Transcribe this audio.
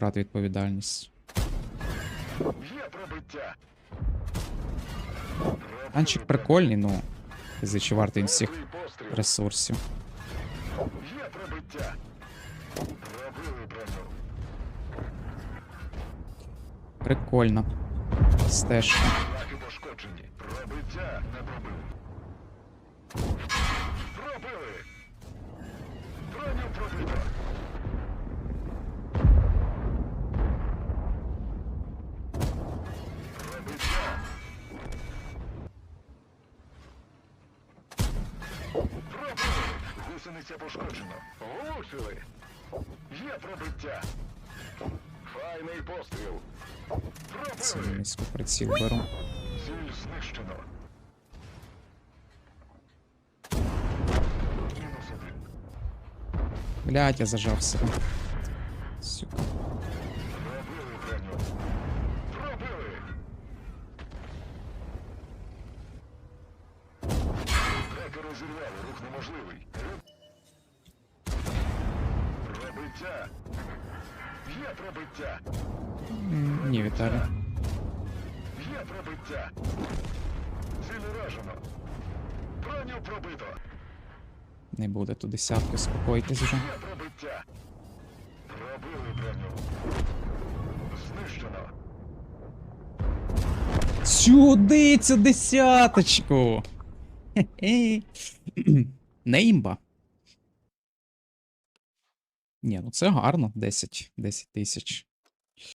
брати відповідальність. Є пробиття. Танчик прикольний, ну. Зичі вартий всіх ресурсів. Є пробиття. Прикольно. Стежка. Гусениця пошкоджено. Влучили. Є пробиття. Файний постріл. Пробили. низько приціл беру. Ціль знищено. Мінус один. Блять, я зажав себе. Сука. Пробили броню. Пробили. Трекер розірвали, рух неможливий. Пробиття. Є пробиття. Ні, Віталій. Є пробиття. Ціль уражено. Броню пробито. Не буде ту десятку, спокойтесь вже. Є пробиття. Пробили броню. Знищено. Сюди цю десяточку. Не імба. Ні, ну це гарно. 10, 10 тисяч.